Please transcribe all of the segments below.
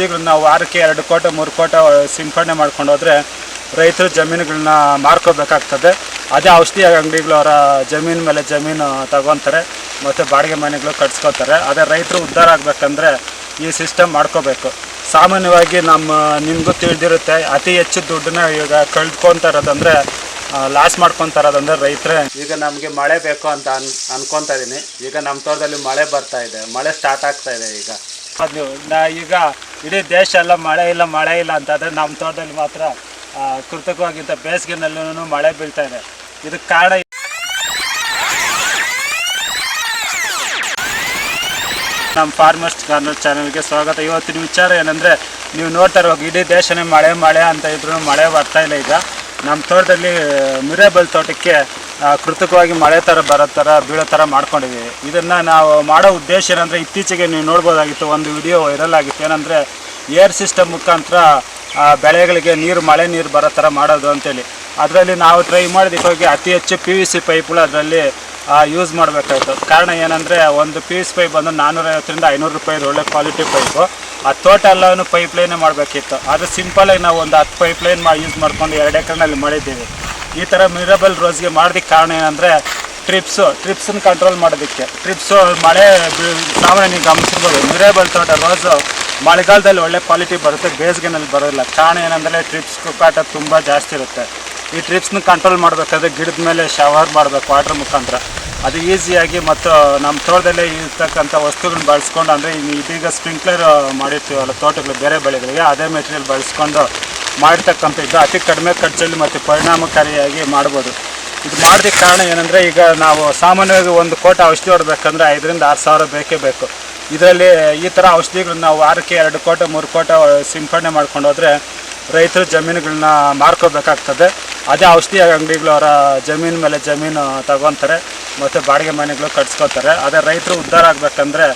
ಔಷಧಿಗಳನ್ನ ವಾರಕ್ಕೆ ಎರಡು ಕೋಟೆ, ಮೂರು ಕೋಟ ಸಿಂಪಡಣೆ ಮಾಡ್ಕೊಂಡು ಹೋದ್ರೆ ರೈತರು ಜಮೀನುಗಳನ್ನ ಮಾರ್ಕೋಬೇಕಾಗ್ತದೆ. ಅದೇ ಔಷಧಿ ಅಂಗಡಿಗಳು ಅವರ ಜಮೀನು ಮೇಲೆ ಜಮೀನು ತಗೊತಾರೆ, ಮತ್ತು ಬಾಡಿಗೆ ಮನೆಗಳು ಕಟ್ಸ್ಕೊತಾರೆ. ಅದೇ ರೈತರು ಉದ್ಧಾರ ಆಗಬೇಕಂದ್ರೆ ಈ ಸಿಸ್ಟಮ್ ಮಾಡ್ಕೋಬೇಕು. ಸಾಮಾನ್ಯವಾಗಿ ನಮ್ಮ, ನಿಮಗೂ ತಿಳಿದಿರುತ್ತೆ, ಅತಿ ಹೆಚ್ಚು ದುಡ್ಡನ್ನ ಈಗ ಕಳ್ಕೊತಾರದಂದರೆ ಲಾಸ್ ಇರೋದಂದ್ರೆ ರೈತರೇ. ಈಗ ನಮಗೆ ಮಳೆ ಬೇಕು ಅಂತ ಅನ್, ಅನ್ಕೊತಾ ಇದ್ದೀನಿ ಈಗ ನಮ್ಮ ತೋಟದಲ್ಲಿ ಮಳೆ ಬರ್ತಾ ಇದೆ. ಮಳೆ ಸ್ಟಾರ್ಟ್ ಆಗ್ತಾ ಇದೆ ಈಗ. ಅದು, ನಾ ಈಗ ಇಡೀ ದೇಶ ಎಲ್ಲ ಮಳೆ ಇಲ್ಲ ಮಳೆ ಇಲ್ಲ ಅಂತಂದರೆ ನಮ್ಮ ತೋಟದಲ್ಲಿ ಮಾತ್ರ ಕೃತಕವಾಗಿದ್ದ ಬೇಸಿಗೆನಲ್ಲೂ ಮಳೆ ಬೀಳ್ತಾ ಇದೆ. ಇದಕ್ಕೆ ಕಾರಣ ನಮ್ಮ ಫಾರ್ಮರ್ಸ್ ಕಾರ್ನರ್ ಚಾನಲ್ಗೆ ಸ್ವಾಗತ. ಇವತ್ತಿನ ವಿಚಾರ ಏನಂದರೆ, ನೀವು ನೋಡ್ತಾ ಇರೋ ಇಡೀ ದೇಶನೇ ಮಳೆ ಮಳೆ ಅಂತ ಇದ್ರು ಮಳೆ ಬರ್ತಾ ಇಲ್ಲ ಈಗ. ನಮ್ಮ ತೋಟದಲ್ಲಿ ಮಿರೇಬಲ್ ತೋಟಕ್ಕೆ ಕೃತಕವಾಗಿ ಮಳೆ ಥರ ಬರೋ ಥರ ಬೀಳೋ ಥರ ಮಾಡ್ಕೊಂಡಿದ್ದೀವಿ ಇದನ್ನು ನಾವು ಮಾಡೋ ಉದ್ದೇಶ ಏನಂದರೆ ಇತ್ತೀಚೆಗೆ ನೀವು ನೋಡ್ಬೋದಾಗಿತ್ತು, ಒಂದು ವಿಡಿಯೋ ವೈರಲ್ ಆಗಿತ್ತು. ಏನಂದರೆ ಏರ್ ಸಿಸ್ಟಮ್ ಮುಖಾಂತರ ಬೆಳೆಗಳಿಗೆ ನೀರು, ಮಳೆ ನೀರು ಬರೋ ಥರ ಮಾಡೋದು ಅಂತೇಳಿ. ಅದರಲ್ಲಿ ನಾವು ಟ್ರೈ ಮಾಡಿದಕ್ಕೋಗಿ ಅತಿ ಹೆಚ್ಚು ಪಿ ವಿ ಸಿ ಪೈಪ್ಗಳು ಅದರಲ್ಲಿ ಯೂಸ್ ಮಾಡಬೇಕಾಯ್ತು. ಕಾರಣ ಏನಂದರೆ, ಒಂದು ಪಿ ವಿ ಸಿ ಪೈಪ್ ಬಂದು ನಾನ್ನೂರೈವತ್ತರಿಂದ ಐನೂರು ರೂಪಾಯಿ ಒಳ್ಳೆ ಕ್ವಾಲಿಟಿ ಪೈಪು ಆ ತೋಟ ಪೈಪ್ ಲೈನೇ ಮಾಡಬೇಕಿತ್ತು. ಅದು ಸಿಂಪಲಾಗಿ ನಾವು ಒಂದು ಹತ್ತು ಪೈಪ್ ಲೈನ್ ಮಾ ಯೂಸ್ ಮಾಡ್ಕೊಂಡು ಎರಡು ಎಕರೆನಲ್ಲಿ ಮಾಡಿದ್ದೀವಿ. ಈ ಥರ ಮಿರಬಲ್ ರೋಸ್ಗೆ ಮಾಡೋದಕ್ಕೆ ಕಾರಣ ಏನಂದರೆ ಟ್ರಿಪ್ಸು ಟ್ರಿಪ್ಸನ್ನು ಕಂಟ್ರೋಲ್ ಮಾಡೋದಕ್ಕೆ. ಟ್ರಿಪ್ಸು ಮಳೆ ಸಾಮಾನ್ಯ ನೀವು ಗಮನಿಸಿರ್ಬೋದು ಮಿರೇಬಲ್ ತೋಟ ರೋಸು ಮಳೆಗಾಲದಲ್ಲಿ ಒಳ್ಳೆ ಕ್ವಾಲಿಟಿ ಬರುತ್ತೆ, ಬೇಸಿಗೆನಲ್ಲಿ ಬರೋದಿಲ್ಲ. ಕಾರಣ ಏನಂದರೆ ಟ್ರಿಪ್ಸ್ ಕಾಟ ತುಂಬ ಜಾಸ್ತಿ ಇರುತ್ತೆ. ಈ ಟ್ರಿಪ್ಸ್ನ ಕಂಟ್ರೋಲ್ ಮಾಡಬೇಕಾದ್ರೆ ಗಿಡದ ಮೇಲೆ ಶವರ್ ಮಾಡಬೇಕು ವಾಟ್ರ್ ಮುಖಾಂತರ. ಅದು ಈಸಿಯಾಗಿ ಮತ್ತು ನಮ್ಮ ತೋಟದಲ್ಲೇ ಇರ್ತಕ್ಕಂಥ ವಸ್ತುಗಳನ್ನ ಬಳಸ್ಕೊಂಡು, ಅಂದರೆ ಇದೀಗ ಸ್ಪ್ರಿಂಕ್ಲರ್ ಮಾಡಿರ್ತೀವಲ್ಲ ತೋಟಗಳು, ಬೇರೆ ಬೆಳೆಗಳಿಗೆ ಅದೇ ಮೆಟೀರಿಯಲ್ ಬಳಸ್ಕೊಂಡು ಮಾಡಿರ್ತಕ್ಕಂಥದ್ದು ಅತಿ ಕಡಿಮೆ ಖರ್ಚಲ್ಲಿ ಮತ್ತು ಪರಿಣಾಮಕಾರಿಯಾಗಿ ಮಾಡ್ಬೋದು. ಇದು ಮಾಡಿದ ಕಾರಣ ಏನಂದರೆ, ಈಗ ನಾವು ಸಾಮಾನ್ಯವಾಗಿ ಒಂದು ಕೋಟ ಔಷಧಿ ಹೊಡ್ಬೇಕಂದ್ರೆ ಐದರಿಂದ ಆರು ಸಾವಿರ ಬೇಕೇ ಬೇಕು. ಇದರಲ್ಲಿ ಈ ಥರ ಔಷಧಿಗಳನ್ನ ನಾವು ವಾರಕ್ಕೆ ಎರಡು ಕೋಟ, ಮೂರು ಕೋಟ ಸಿಂಪಡಣೆ ಮಾಡ್ಕೊಂಡು ರೈತರು ಜಮೀನುಗಳನ್ನ ಮಾರ್ಕೋಬೇಕಾಗ್ತದೆ. ಅದೇ ಔಷಧಿ ಅಂಗಡಿಗಳು ಅವರ ಜಮೀನು ಮೇಲೆ ಜಮೀನು ತಗೊತಾರೆ, ಮತ್ತು ಬಾಡಿಗೆ ಮನೆಗಳು ಕಟ್ಸ್ಕೊತಾರೆ. ಅದೇ ರೈತರು ಉದ್ಧಾರ ಆಗಬೇಕಂದ್ರೆ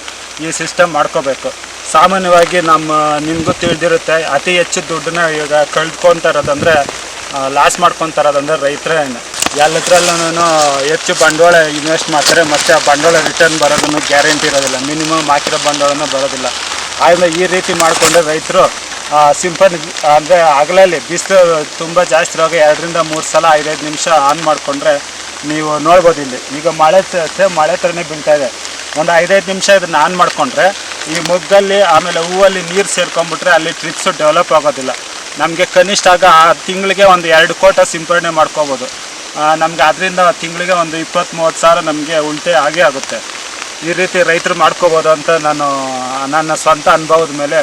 ಈ ಸಿಸ್ಟಮ್ ಮಾಡ್ಕೋಬೇಕು. ಸಾಮಾನ್ಯವಾಗಿ ನಮ್ಮ, ನಿಮಗೂ ತಿಳಿದಿರುತ್ತೆ, ಅತಿ ಹೆಚ್ಚು ದುಡ್ಡನ್ನ ಈಗ ಕಳ್ಕೊತಾ ಇರೋದಂದರೆ ಲಾಸ್ ಮಾಡ್ಕೊತಾ ಇರೋದಂದ್ರೆ ರೈತರೇ ಎಲ್ಲದ್ರಲ್ಲೂ ಹೆಚ್ಚು ಬಂಡವಾಳ ಇನ್ವೆಸ್ಟ್ ಮಾಡ್ತಾರೆ, ಮತ್ತು ಆ ಬಂಡವಾಳ ರಿಟರ್ನ್ ಬರೋದನ್ನು ಗ್ಯಾರಂಟಿ ಇರೋದಿಲ್ಲ. ಮಿನಿಮಮ್ ಹಾಕಿರೋ ಬಂಡವಾಳನೂ ಬರೋದಿಲ್ಲ. ಆದ್ದರಿಂದ ಈ ರೀತಿ ಮಾಡಿಕೊಂಡ್ರೆ ರೈತರು ಸಿಂಪಲ್ ಅಂದರೆ ಹಗಲಲ್ಲಿ ಬಿಸಿಲು ತುಂಬ ಜಾಸ್ತಿ ಇರುವಾಗ ಎರಡರಿಂದ ಮೂರು ಸಲ ಐದೈದು ನಿಮಿಷ ಆನ್ ಮಾಡಿಕೊಂಡ್ರೆ ನೀವು ನೋಡ್ಬೋದು ಇಲ್ಲಿ. ಈಗ ಮಳೆ ಸೇಮ್ ಮಳೆ ಥರನೇ ಬೀಳ್ತಾ ಇದೆ. ಒಂದು ಐದೈದು ನಿಮಿಷ ಇದನ್ನು ಆನ್ ಮಾಡಿಕೊಂಡ್ರೆ ಈ ಮೊಗ್ಗಲ್ಲಿ, ಆಮೇಲೆ ಹೂವಲ್ಲಿ ನೀರು ಸೇರ್ಕೊಂಬಿಟ್ರೆ ಅಲ್ಲಿ ಟ್ರಿಪ್ಸು ಡೆವಲಪ್ ಆಗೋದಿಲ್ಲ. ನಮಗೆ ಕನಿಷ್ಠ ಆಗ ಆ ತಿಂಗಳಿಗೆ ಒಂದು ಎರಡು ಕೋಟ ಸಿಂಪಡಣೆ ಮಾಡ್ಕೋಬೋದು. ನಮಗೆ ಅದರಿಂದ ತಿಂಗಳಿಗೆ ಒಂದು ಇಪ್ಪತ್ತು ಮೂವತ್ತು ಸಾವಿರ ನಮಗೆ ಉಳಿತಾಯ ಆಗೇ ಆಗುತ್ತೆ. ಈ ರೀತಿ ರೈತರು ಮಾಡ್ಕೋಬೋದು ಅಂತ ನಾನು, ನನ್ನ ಸ್ವಂತ ಅನುಭವದ ಮೇಲೆ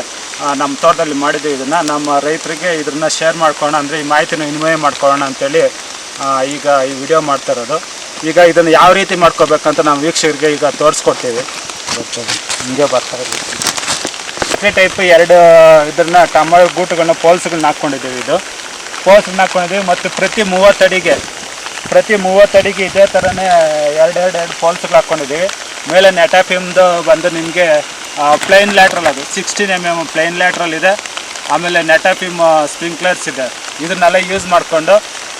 ನಮ್ಮ ತೋಟದಲ್ಲಿ ಮಾಡಿದ್ದು ಇದನ್ನು. ನಮ್ಮ ರೈತರಿಗೆ ಇದನ್ನ ಶೇರ್ ಮಾಡ್ಕೊಳ್ಳೋಣ ಅಂದರೆ ಈ ಮಾಹಿತಿನ ವಿನಿಮಯ ಮಾಡ್ಕೊಳ್ಳೋಣ ಅಂತೇಳಿ ಈಗ ಈ ವಿಡಿಯೋ ಮಾಡ್ತಾ ಇರೋದು. ಈಗ ಇದನ್ನು ಯಾವ ರೀತಿ ಮಾಡ್ಕೋಬೇಕಂತ ನಾವು ವೀಕ್ಷಕರಿಗೆ ಈಗ ತೋರಿಸ್ಕೊಡ್ತೀವಿ. ಹಿಂಗೆ ಬರ್ತಾ ಇದೇ. ಟೈಪ್ ಎರಡು, ಇದನ್ನ ಟಮ ಗೂಟುಗಳನ್ನ ಪೋಲ್ಸ್ಗಳನ್ನ ಹಾಕ್ಕೊಂಡಿದ್ದೀವಿ ಇದು. ಪೋಲ್ಸ್ಗಳನ್ನ ಹಾಕ್ಕೊಂಡಿದ್ದೀವಿ ಮತ್ತು ಪ್ರತಿ ಮೂವತ್ತಡಿಗೆ ಪ್ರತಿ ಮೂವತ್ತಡಿಗೆ ಇದೇ ಥರನೇ ಎರಡೆರಡು ಎರಡು ಎರಡು ಪೋಲ್ಸ್ಗಳು ಹಾಕ್ಕೊಂಡಿದ್ದೀವಿ. ಮೇಲೆ ನೆಟಾಫಿಮ್ದು ಬಂದು ನಿಮಗೆ ಪ್ಲೈನ್ ಲ್ಯಾಟ್ರಲ್ ಅದು. Sixteen M M plain lateral ಇದೆ. ಆಮೇಲೆ ನೆಟಾಫಿಮ್ ಸ್ಪ್ರಿಂಕ್ಲರ್ಸ್ ಇದೆ. ಇದನ್ನೆಲ್ಲ ಯೂಸ್ ಮಾಡಿಕೊಂಡು,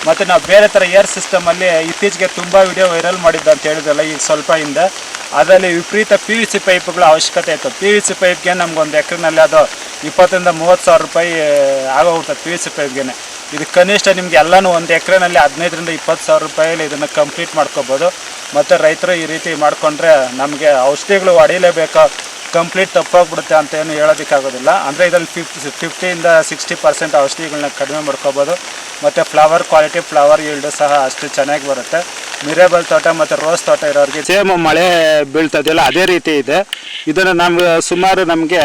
ಮತ್ತು ನಾವು ಬೇರೆ ಥರ ಏರ್ ಸಿಸ್ಟಮಲ್ಲಿ ಇತ್ತೀಚೆಗೆ ತುಂಬ ವಿಡಿಯೋ ವೈರಲ್ ಮಾಡಿದ್ದು ಅಂತ ಹೇಳಿದ್ರಲ್ಲ ಈಗ ಸ್ವಲ್ಪ ಹಿಂದೆ. ಅದರಲ್ಲಿ ವಿಪರೀತ ಪಿ ವಿ ಸಿ ಪೈಪ್ಗಳ ಅವಶ್ಯಕತೆ ಇತ್ತು. ಪಿ ವಿ ಸಿ ಪೈಪ್ಗೆ ನಮ್ಗೊಂದು ಎಕ್ರೆನಲ್ಲಿ ಅದು ಇಪ್ಪತ್ತರಿಂದ ಮೂವತ್ತು ಸಾವಿರ ರೂಪಾಯಿ ಆಗೋಗುತ್ತೆ ಪಿ ಯು ಸಿ ಪೈಪ್ಗೆ ಇದು ಕನಿಷ್ಠ ನಿಮ್ಗೆ ಎಲ್ಲನೂ ಒಂದು ಎಕರೆನಲ್ಲಿ ಹದಿನೈದರಿಂದ ಇಪ್ಪತ್ತು ಸಾವಿರ ರೂಪಾಯಲ್ಲಿ ಇದನ್ನು ಕಂಪ್ಲೀಟ್ ಮಾಡ್ಕೋಬೋದು. ಮತ್ತು ರೈತರು ಈ ರೀತಿ ಮಾಡಿಕೊಂಡ್ರೆ ನಮಗೆ ಔಷಧಿಗಳು ಹೊಡಿಲೇಬೇಕು? ಕಂಪ್ಲೀಟ್ ತಪ್ಪಾಗ್ಬಿಡುತ್ತೆ ಅಂತ ಏನು ಹೇಳೋದಕ್ಕಾಗೋದಿಲ್ಲ. ಅಂದರೆ ಇದರಲ್ಲಿ ಫಿಫ್ಟಿ ಫಿಫ್ಟಿಯಿಂದ ಸಿಕ್ಸ್ಟಿ ಪರ್ಸೆಂಟ್ ಔಷಧಿಗಳನ್ನ ಕಡಿಮೆ ಮಾಡ್ಕೋಬೋದು. ಮತ್ತು ಫ್ಲವರ್ ಕ್ವಾಲಿಟಿ ಫ್ಲವರ್ ಈಲ್ಡು ಸಹ ಅಷ್ಟು ಚೆನ್ನಾಗಿ ಬರುತ್ತೆ. ಮಿರೇಬಲ್ ತೋಟ ಮತ್ತು ರೋಸ್ ತೋಟ ಇರೋರಿಗೆ ಸೇಮ್ ಮಳೆ ಬೀಳ್ತದೆಯಲ್ಲ, ಅದೇ ರೀತಿ ಇದೆ. ಇದನ್ನು ನಮ್ಗೆ ಸುಮಾರು ನಮಗೆ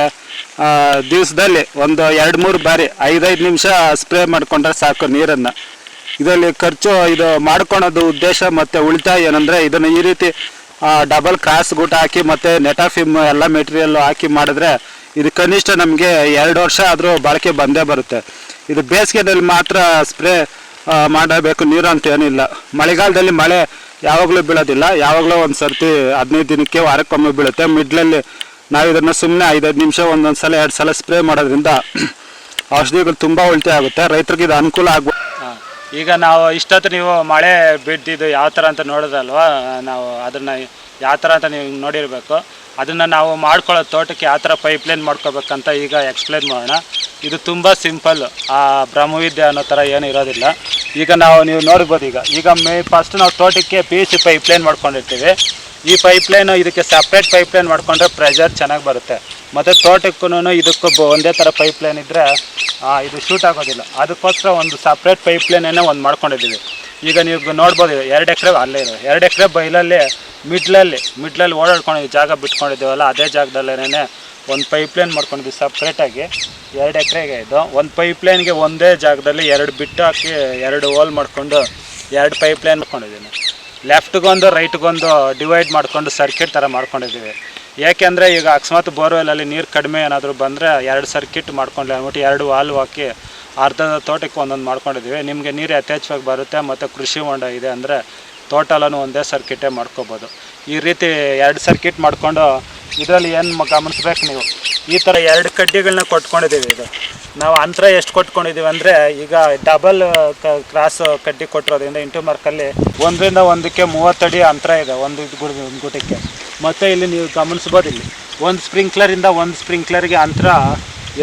ದಿವಸದಲ್ಲಿ ಒಂದು ಎರಡು, ಮೂರು ಬಾರಿ ಐದೈದು ನಿಮಿಷ ಸ್ಪ್ರೇ ಮಾಡಿಕೊಂಡ್ರೆ ಸಾಕು ನೀರನ್ನು. ಇದರಲ್ಲಿ ಖರ್ಚು ಇದು ಮಾಡ್ಕೊಳೋದು ಉದ್ದೇಶ ಮತ್ತು ಉಳಿತಾಯ ಏನಂದರೆ ಇದನ್ನು ಈ ರೀತಿ ಡಬಲ್ ಕ್ರಾಸ್ ಗೂಟ ಹಾಕಿ ಮತ್ತು ನೆಟಾಫಿಮ್ ಎಲ್ಲ ಮೆಟೀರಿಯಲ್ ಹಾಕಿ ಮಾಡಿದ್ರೆ ಇದು ಕನಿಷ್ಠ ನಮಗೆ ಎರಡು ವರ್ಷ ಆದರೂ ಬಳಕೆ ಬಂದೇ ಬರುತ್ತೆ. ಇದು ಬೇಸಿಗೆನಲ್ಲಿ ಮಾತ್ರ ಸ್ಪ್ರೇ ಮಾಡಬೇಕು. ನೀರು ಅಂತ ಏನಿಲ್ಲ. ಮಳೆಗಾಲದಲ್ಲಿ ಮಳೆ ಯಾವಾಗಲೂ ಬೀಳೋದಿಲ್ಲ. ಯಾವಾಗಲೂ ಒಂದು ಸರ್ತಿ ಹದಿನೈದು ದಿನಕ್ಕೆ ವಾರಕ್ಕೊಮ್ಮೆ ಬೀಳುತ್ತೆ. ಮಿಡ್ಲಲ್ಲಿ ನಾವು ಇದನ್ನು ಸುಮ್ಮನೆ ಐದೈದು ನಿಮಿಷ ಒಂದೊಂದು ಸಲ ಎರಡು ಸಲ ಸ್ಪ್ರೇ ಮಾಡೋದ್ರಿಂದ ಔಷಧಿಗಳು ತುಂಬ ಉಳಿತಾಯ ಆಗುತ್ತೆ. ರೈತರಿಗೆ ಇದು ಅನುಕೂಲ ಆಗ್ಬೋದು. ಈಗ ನಾವು ಇಷ್ಟೊತ್ತು ನೀವು ಮಳೆ ಬಿದ್ದಿದ್ದು ಯಾವ ಥರ ಅಂತ ನೋಡೋದಲ್ವಾ? ನಾವು ಅದನ್ನು ಯಾವ ಥರ ಅಂತ ನೀವು ನೋಡಿರಬೇಕು. ಅದನ್ನು ನಾವು ಮಾಡ್ಕೊಳ್ಳೋ ತೋಟಕ್ಕೆ ಯಾವ ಥರ ಪೈಪ್ಲೈನ್ ಮಾಡ್ಕೋಬೇಕಂತ ಈಗ ಎಕ್ಸ್ಪ್ಲೈನ್ ಮಾಡೋಣ. ಇದು ತುಂಬ ಸಿಂಪಲ್ ಆ ಬ್ರಹ್ಮವಿದ್ಯೆ ಅನ್ನೋ ಥರ ಏನು ಇರೋದಿಲ್ಲ. ಈಗ ನಾವು ನೀವು ನೋಡ್ಬೋದು ಈಗ. ಈಗ ಮೇ ಫಸ್ಟ್ ನಾವು ತೋಟಕ್ಕೆ ಪಿ ಸಿ ಪೈಪ್ಲೈನ್ ಮಾಡ್ಕೊಂಡಿರ್ತೀವಿ. ಈ ಪೈಪ್ಲೈನು ಇದಕ್ಕೆ ಸಪ್ರೇಟ್ ಪೈಪ್ಲೈನ್ ಮಾಡಿಕೊಂಡ್ರೆ ಪ್ರೆಷರ್ ಚೆನ್ನಾಗಿ ಬರುತ್ತೆ. ಮತ್ತು ತೋಟಕ್ಕೂ ಇದಕ್ಕೂ ಒಂದೇ ಥರ ಪೈಪ್ಲೈನ್ ಇದ್ದರೆ ಇದು ಶೂಟ್ ಆಗೋದಿಲ್ಲ. ಅದಕ್ಕೋಸ್ಕರ ಒಂದು ಸಪ್ರೇಟ್ ಪೈಪ್ಲೈನನ್ನೇ ಒಂದು ಮಾಡ್ಕೊಂಡಿದ್ದೀವಿ. ಈಗ ನೀವು ನೋಡ್ಬೋದು ಎರಡು ಎಕರೆ ಅಲ್ಲೇ ಇದೆ. ಎರಡು ಎಕರೆ ಬೈಲಲ್ಲಿ ಮಿಡ್ಲಲ್ಲಿ ಮಿಡ್ಲಲ್ಲಿ ಓಡಾಡ್ಕೊಂಡಿದ್ದೀವಿ, ಜಾಗ ಬಿಟ್ಕೊಂಡಿದ್ದೀವಲ್ಲ, ಅದೇ ಜಾಗದಲ್ಲೇನೆ ಒಂದು ಪೈಪ್ ಲೈನ್ ಮಾಡ್ಕೊಂಡಿದ್ವಿ ಸಪ್ರೇಟಾಗಿ ಎರಡು ಎಕರೆಗೆ ಇದು. ಒಂದು ಪೈಪ್ ಲೈನ್ಗೆ ಒಂದೇ ಜಾಗದಲ್ಲಿ ಎರಡು ಬಿಟ್ಟು ಹಾಕಿ, ಎರಡು ಹೋಲ್ ಮಾಡಿಕೊಂಡು ಎರಡು ಪೈಪ್ ಲೈನ್ ಮಾಡ್ಕೊಂಡಿದ್ದೀನಿ ಲೆಫ್ಟ್ಗೊಂದು ರೈಟ್ಗೊಂದು ಡಿವೈಡ್ ಮಾಡಿಕೊಂಡು ಸರ್ಕಿಟ್ ಥರ ಮಾಡ್ಕೊಂಡಿದ್ದೀವಿ. ಏಕೆಂದರೆ ಈಗ ಅಕಸ್ಮಾತ್ ಬೋರ್ವೆಲಲ್ಲಿ ನೀರು ಕಡಿಮೆ ಏನಾದರೂ ಬಂದರೆ ಎರಡು ಸರ್ಕಿಟ್ ಮಾಡ್ಕೊಂಡು ಅಂದ್ಬಿಟ್ಟು ಎರಡು ವಾಲ್ವ್ ಹಾಕಿ ಅರ್ಧ ತೋಟಕ್ಕೆ ಒಂದೊಂದು ಮಾಡ್ಕೊಂಡಿದ್ದೀವಿ. ನಿಮಗೆ ನೀರು ಯಥೇಚ್ಛವಾಗಿ ಬರುತ್ತೆ ಮತ್ತು ಕೃಷಿ ಹೊಂಡ ಇದೆ ಅಂದರೆ ತೋಟಲ್ಲೂ ಒಂದೇ ಸರ್ಕಿಟೇ ಮಾಡ್ಕೋಬೋದು. ಈ ರೀತಿ ಎರಡು ಸರ್ಕಿಟ್ ಮಾಡಿಕೊಂಡು ಇದರಲ್ಲಿ ಏನು ಗಮನಿಸ್ಬೇಕು ನೀವು? ಈ ಥರ ಎರಡು ಕಡ್ಡಿಗಳನ್ನ ಕೊಟ್ಕೊಂಡಿದ್ದೀವಿ ಇದು ನಾವು ಅಂತರ ಎಷ್ಟು ಕೊಟ್ಕೊಂಡಿದ್ದೀವಿ ಅಂದರೆ ಈಗ ಡಬಲ್ ಕ್ರಾಸ್ ಕಡ್ಡಿ ಕೊಟ್ಟಿರೋದ್ರಿಂದ ಇಂಟು ಮಾರ್ಕಲ್ಲಿ ಒಂದರಿಂದ ಒಂದಕ್ಕೆ ಮೂವತ್ತಡಿ ಅಂತರ ಇದೆ, ಒಂದು ಗುಡ್, ಒಂದು ಗುಟಕ್ಕೆ ಮತ್ತು ಇಲ್ಲಿ ನೀವು ಗಮನಿಸ್ಬೋದು ಇಲ್ಲಿ. ಒಂದು ಸ್ಪ್ರಿಂಕ್ಲರಿಂದ ಒಂದು ಸ್ಪ್ರಿಂಕ್ಲರ್ಗೆ ಅಂತರ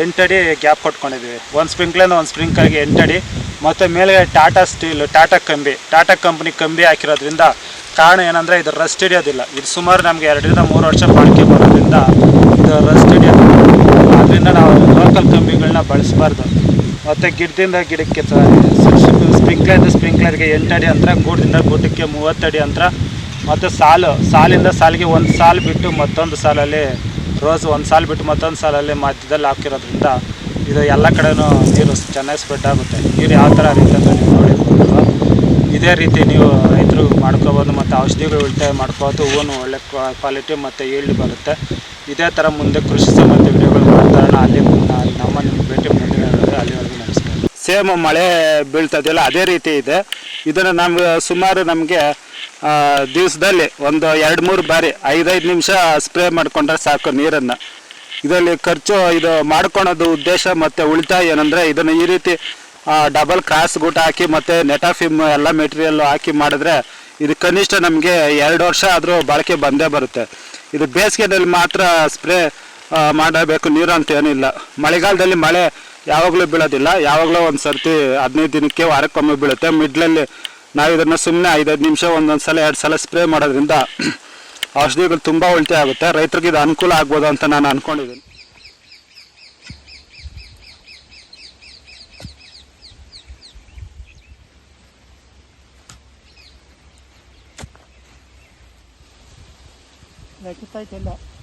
ಎಂಟಡಿ ಗ್ಯಾಪ್ ಕೊಟ್ಕೊಂಡಿದ್ದೀವಿ. ಒಂದು ಸ್ಪ್ರಿಂಕ್ಲರ್ನ ಒಂದು ಸ್ಪ್ರಿಂಕ್ಲರ್ಗೆ ಎಂಟಡಿ ಮತ್ತು ಮೇಲೆ ಟಾಟಾ ಸ್ಟೀಲ್ ಟಾಟಾ ಕಂಬಿ ಟಾಟಾ ಕಂಪ್ನಿ ಕಂಬಿ ಹಾಕಿರೋದ್ರಿಂದ ಕಾರಣ ಏನಂದರೆ ಇದು ರಸ್ಟ್ ಹಿಡಿಯೋದಿಲ್ಲ. ಇದು ಸುಮಾರು ನಮಗೆ ಎರಡರಿಂದ ಮೂರು ವರ್ಷ ಬಾಳಿಕೆ ಬರೋದ್ರಿಂದ ಇದು ರಸ್ಟ್ ಹಿಡಿಯೋದಿಲ್ಲ ಅದರಿಂದ ನಾವು ಲೋಕಲ್ ಕಂಬಿಗಳನ್ನ ಬಳಸಬಾರ್ದು. ಮತ್ತು ಗಿಡದಿಂದ ಗಿಡಕ್ಕೆ ಸ್ಪ್ರಿಂಕ್ಲರ್ ಸ್ಪ್ರಿಂಕ್ಲರ್ಗೆ ಎಂಟಡಿ ಅಂತರ, ಗೂಡದಿಂದ ಗೂಟಕ್ಕೆ ಮೂವತ್ತಡಿ ಅಂತರ. ಮತ್ತು ಸಾಲು, ಸಾಲಿಂದ ಸಾಲಿಗೆ ಒಂದು ಸಾಲು ಬಿಟ್ಟು ಮತ್ತೊಂದು ಸಾಲಲ್ಲಿ ರೋಸ್, ಒಂದು ಸಾಲು ಬಿಟ್ಟು ಮತ್ತೊಂದು ಸಾಲಲ್ಲಿ ಮಧ್ಯದಲ್ಲಿ ಹಾಕಿರೋದ್ರಿಂದ ಇದು ಎಲ್ಲ ಕಡೆನೂ ನೀರು ಚೆನ್ನಾಗಿ ಸ್ಪ್ರೆಡ್ ಆಗುತ್ತೆ. ನೀರು ಯಾವ ಥರ ಹರಿಯುತ್ತೆ ಅಂತ ನೀವು ಇದೇ ರೀತಿ ನೀವು ರೈತರು ಮಾಡ್ಕೋಬೋದು ಮತ್ತು ಔಷಧಿಗಳು ಉಳಿತಾಯ ಮಾಡ್ಕೋಬೋದು ಹೂವನ್ನು ಒಳ್ಳೆ ಕ್ವಾಲಿಟಿ ಮತ್ತು ಈಲ್ಡ್ ಬರುತ್ತೆ. ಇದೇ ಥರ ಮುಂದೆ ಕೃಷಿ ಸಂಬಂಧಿ ವಿಡಿಯೋಗಳು ಮಾಡ್ತಾರೋಣ ಅಲ್ಲಿ ನಮ್ಮ ನಿಮ್ಮ ಭೇಟಿ ವಿಡಿಯೋದಲ್ಲಿ ಅಲ್ಲಿವರೆಗೂ ನಮಸ್ಕಾರ. ಸೇಮ್ ಮಳೆ ಬೀಳ್ತದೆಯಲ್ಲ, ಅದೇ ರೀತಿ ಇದೆ. ಇದನ್ನು ನಮ್ಗೆ ಸುಮಾರು ನಮಗೆ ದಿವಸದಲ್ಲಿ ಒಂದು ಎರಡು ಮೂರು ಬಾರಿ ಐದೈದು ನಿಮಿಷ ಸ್ಪ್ರೇ ಮಾಡಿಕೊಂಡ್ರೆ ಸಾಕು ನೀರನ್ನು. ಇದರಲ್ಲಿ ಖರ್ಚು, ಇದು ಮಾಡ್ಕೊಳೋದು ಉದ್ದೇಶ ಮತ್ತು ಉಳಿತಾಯ ಏನಂದರೆ ಇದನ್ನು ಈ ರೀತಿ ಡಬಲ್ ಕ್ರಾಸ್ ಗೂಟ ಹಾಕಿ ಮತ್ತು ನೆಟಾಫಿಮ್ ಎಲ್ಲ ಮೆಟೀರಿಯಲ್ ಹಾಕಿ ಮಾಡಿದ್ರೆ ಇದು ಕನಿಷ್ಠ ನಮಗೆ ಎರಡು ವರ್ಷ ಆದರೂ ಬಾಳಿಕೆ ಬಂದೇ ಬರುತ್ತೆ. ಇದು ಬೇಸಿಗೆನಲ್ಲಿ ಮಾತ್ರ ಸ್ಪ್ರೇ ಮಾಡಬೇಕು. ನೀರು ಅಂತ ಏನಿಲ್ಲ. ಮಳೆಗಾಲದಲ್ಲಿ ಮಳೆ ಯಾವಾಗಲೂ ಬೀಳೋದಿಲ್ಲ. ಯಾವಾಗಲೂ ಒಂದು ಸರ್ತಿ ಹದಿನೈದು ದಿನಕ್ಕೆ ವಾರಕ್ಕೊಮ್ಮೆ ಬೀಳುತ್ತೆ. ಮಿಡ್ಲಲ್ಲಿ ನಾವು ಇದನ್ನು ಸುಮ್ಮನೆ ಐದೈದು ನಿಮಿಷ ಒಂದೊಂದು ಸಲ ಎರಡು ಸಲ ಸ್ಪ್ರೇ ಮಾಡೋದ್ರಿಂದ ಔಷಧಿಗಳು ತುಂಬ ಉಳಿತಾಯ ಆಗುತ್ತೆ. ರೈತರಿಗೆ ಇದು ಅನುಕೂಲ ಆಗ್ಬೋದು ಅಂತ ನಾನು ಅಂದ್ಕೊಂಡಿದ್ದೀನಿ 来きたい。